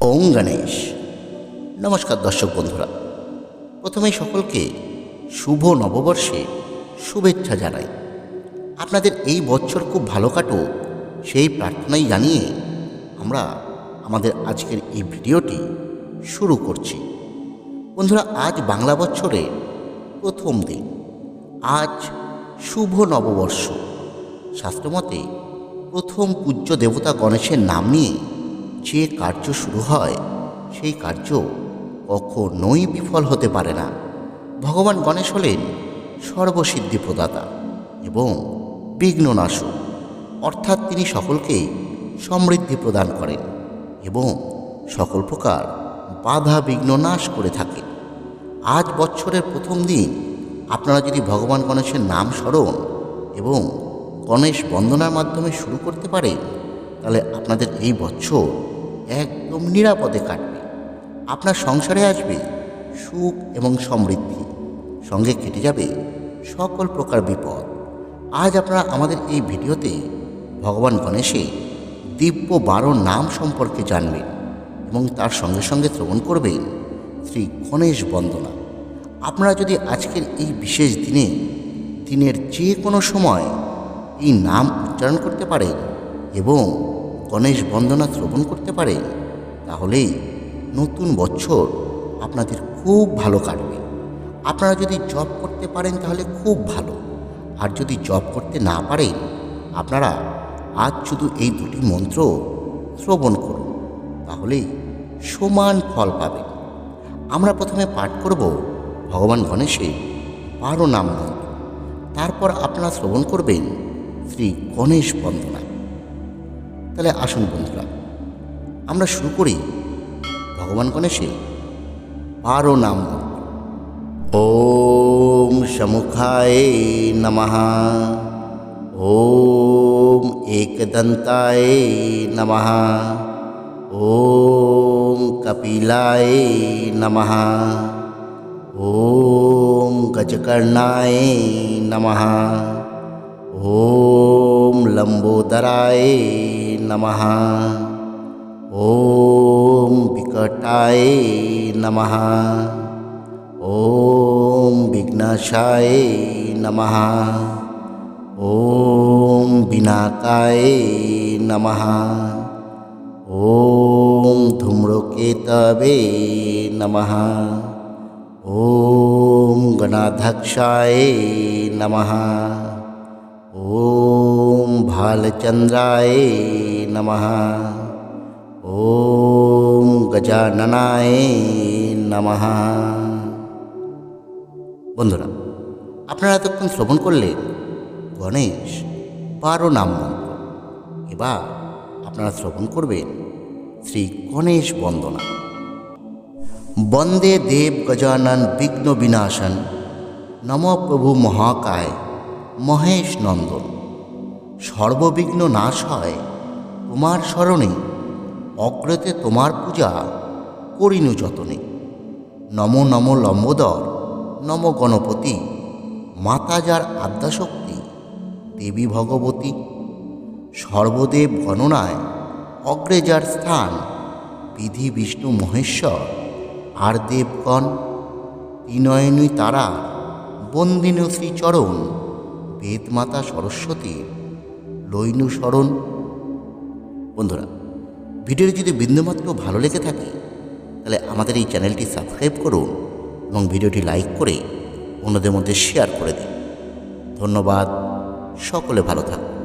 ওম গণেশ। নমস্কার দর্শক বন্ধুরা। প্রথমেই সকলকে শুভ নববর্ষে শুভেচ্ছা জানাই। আপনাদের এই বছর খুব ভালো কাটুক, সেই প্রার্থনাই জানিয়ে আমরা আমাদের আজকের এই ভিডিওটি শুরু করছি। বন্ধুরা, আজ বাংলা বছরের প্রথম দিন। আজ শুভ নববর্ষ। শাস্ত্রমতে প্রথম পূজ্য দেবতা গণেশের নাম নিয়ে যে কার্য শুরু হয়, সেই কার্য কখনোই বিফল হতে পারে না। ভগবান গণেশ হলেন সর্বসিদ্ধি প্রদাতা এবং বিঘ্ননাশক। অর্থাৎ তিনি সকলকে সমৃদ্ধি প্রদান করেন এবং সকল প্রকার বাধা বিঘ্ন নাশ করে থাকেন। আজ বছরের প্রথম দিন, আপনারা যদি ভগবান গণেশের নাম স্মরণ এবং গণেশ বন্দনার মাধ্যমে শুরু করতে পারেন, তাহলে আপনাদের এই বছর একদম নিরাপদে কাটবে। আপনার সংসারে আসবে সুখ এবং সমৃদ্ধি। সঙ্গে কেটে যাবে সকল প্রকার বিপদ। আজ আপনারা আমাদের এই ভিডিওতে ভগবান গণেশে দিব্য বারো নাম সম্পর্কে জানবেন এবং তার সঙ্গে সঙ্গে শ্রবণ করবেন শ্রী গণেশ বন্দনা। আপনারা যদি আজকের এই বিশেষ দিনে দিনের যে কোনো সময় এই নাম উচ্চারণ করতে পারেন এবং গণেশ বন্দনা শ্রবণ করতে পারেন তাহলেই নতুন বছর আপনাদের খুব ভালো কাটবে। আপনারা যদি জব করতে পারেন তাহলে খুব ভালো, আর যদি জব করতে না পারেন, আপনারা আজ শুধু এই দুটি মন্ত্র শ্রবণ করুন, তাহলেই সমান ফল পাবেন। আমরা প্রথমে পাঠ করব ভগবান গণেশের বারো নাম মন্ত্র, তারপর আপনারা শ্রবণ করবেন শ্রী গণেশ বন্দনা তাহলে আসুন বন্ধুরা, আমরা শুরু করি ভগবান গণেশের বারো নাম ওম সমুখায় নমঃ। ওম একদন্তায় নমঃ। ওম কপিলায় নমঃ। ওম গজকর্ণায় নমঃ। ওম লম্বোদরায় নমঃ ওম বিকটায় নমঃ ওম বিঘ্নাশায় নমঃ ওম বিনাকায় নমঃ ওম ধূম্রকেতবে নমঃ ওম গণাধ্যক্ষায় নমঃ ওম ভালচন্দ্রায় নমঃ ওম গজাননায় নমঃ বন্ধুরা আপনারা এতক্ষণ শ্রবণ করলেন গণেশ বারো নাম মন্ত্র এবার আপনারা শ্রবণ করবেন শ্রী গণেশ বন্দনা বন্দে দেব গজানন বিঘ্ন বিনাশন নম প্রভু মহাকায় মহেশ নন্দন সর্ববিঘ্ন নাশ হয়, তোমার স্মরণে অগ্রতে তোমার পূজা করিনু যতনে। নম নম লম্বোদর, নম গণপতি, মাতা যার আদ্যাশক্তি, দেবী ভগবতী। সর্বদেব গণনায় অগ্রে যার স্থান, বিধি বিষ্ণু মহেশ্বর, আর দেবগণ তিনয়নী তারা, বন্দিনু শ্রীচরণ, বেদমাতা সরস্বতীর লৈনু স্মরণ। বন্ধুরা, ভিডিওটি যদি বিন্দুমাত্র ভালো লেগে থাকে, তাহলে আমাদের এই চ্যানেলটি সাবস্ক্রাইব করুন এবং ভিডিওটি লাইক করে অন্যদের মধ্যে শেয়ার করে দিন। ধন্যবাদ, সকলে ভালো থাকুন।